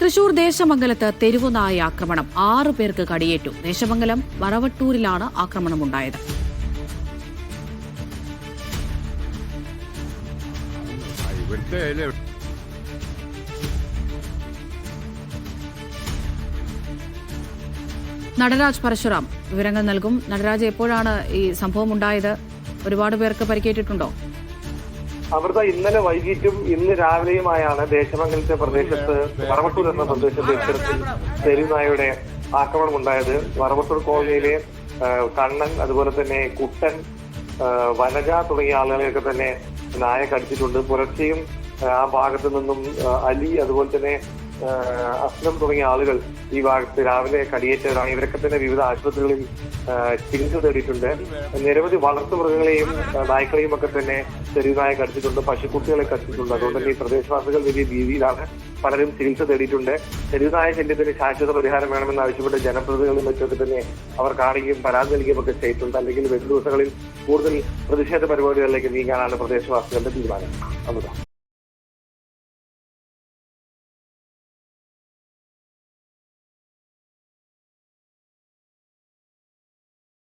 തൃശൂർ ദേശമംഗലത്ത് തെരുവുനായ ആക്രമണം. ആറു പേർക്ക് കടിയേറ്റു. ദേശമംഗലം വറവട്ടൂരിലാണ് ആക്രമണമുണ്ടായത്. നടരാജ് പരശുറാം വിവരങ്ങൾ നൽകും. നടരാജ് എപ്പോഴാണ് ഈ സംഭവം ഉണ്ടായത് ഒരുപാട് പേർക്ക് പരിക്കേറ്റിട്ടുണ്ടോ? അമൃത ഇന്നലെ വൈകിട്ടും ഇന്ന് രാവിലെയുമായാണ് ദേശമംഗലത്തെ പ്രദേശത്ത് വറവട്ടൂർ എന്ന പ്രദേശത്തെ ഇത്തരത്തിൽ തെരുനായുടെ ആക്രമണം ഉണ്ടായത് വറവട്ടൂർ കോളനിയിലെ കണ്ണൻ അതുപോലെ തന്നെ കുട്ടൻ വനജ തുടങ്ങിയ ആളുകളെയൊക്കെ തന്നെ നായ കടിച്ചിട്ടുണ്ട് പുലർച്ചെയും ആ, ഭാഗത്ത് നിന്നും അലി അതുപോലെ തന്നെ അസ്ലം തുടങ്ങിയ ആളുകൾ ഈ ഭാഗത്ത് രാവിലെ കടിയേറ്റവരാണ്. ഇവരൊക്കെ തന്നെ വിവിധ ആശുപത്രികളിൽ ചികിത്സ തേടിയിട്ടുണ്ട്. നിരവധി വളർത്തു മൃഗങ്ങളെയും നായ്ക്കളെയും ഒക്കെ തന്നെ ചെറിയതായി കടിച്ചിട്ടുണ്ട് പശുക്കുട്ടികളെ കടിച്ചിട്ടുണ്ട്. അതുകൊണ്ട് തന്നെ ഈ പ്രദേശവാസികൾ വലിയ രീതിയിലാണ് പലരും ചികിത്സ തേടിയിട്ടുണ്ട്. ചെറിയതായ ശല്യത്തിന് ശാശ്വത പരിഹാരം വേണമെന്ന് ആവശ്യപ്പെട്ട് ജനപ്രതിനിധികളും മറ്റൊക്കെ തന്നെ അവർ കാണുകയും പരാതി നൽകുകയും ഒക്കെ ചെയ്തിട്ടുണ്ട്. അല്ലെങ്കിൽ വരും ദിവസങ്ങളിൽ കൂടുതൽ പ്രതിഷേധ പരിപാടികളിലേക്ക് നീങ്ങാനാണ് പ്രദേശവാസികളുടെ തീരുമാനം. അമൃത.